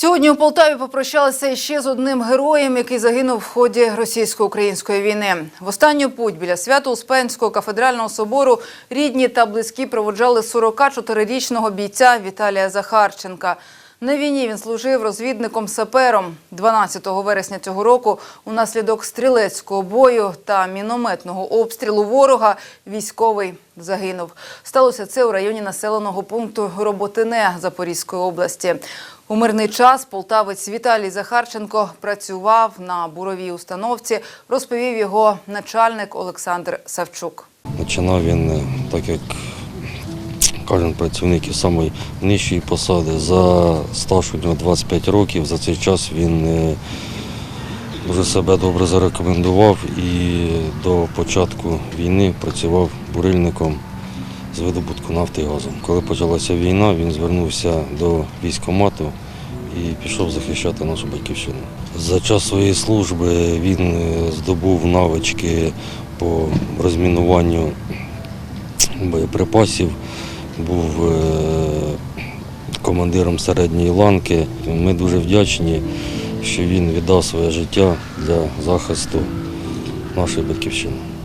Сьогодні у Полтаві попрощалися ще з одним героєм, який загинув в ході російсько-української війни. В останню путь біля Свято-Успенського кафедрального собору рідні та близькі проводжали 44-річного бійця Віталія Захарченка. На війні він служив розвідником-сапером. 12 вересня цього року унаслідок стрілецького бою та мінометного обстрілу ворога військовий загинув. Сталося це у районі населеного пункту Роботине Запорізької області. У мирний час полтавець Віталій Захарченко працював на буровій установці, розповів його начальник Олександр Савчук. Починав він, е, так як кожен працівник із самої нижчої посади. За стаж у нього 25 років. За цей час він е, вже себе добре зарекомендував і до початку війни працював бурильником з видобутку нафти і газу. Коли почалася війна, він звернувся до військкомату і пішов захищати нашу батьківщину. За час своєї служби він е, здобув навички по розмінуванню боєприпасів, був е, командиром середньої ланки. Ми дуже вдячні, що він віддав своє життя для захисту нашої батьківщини.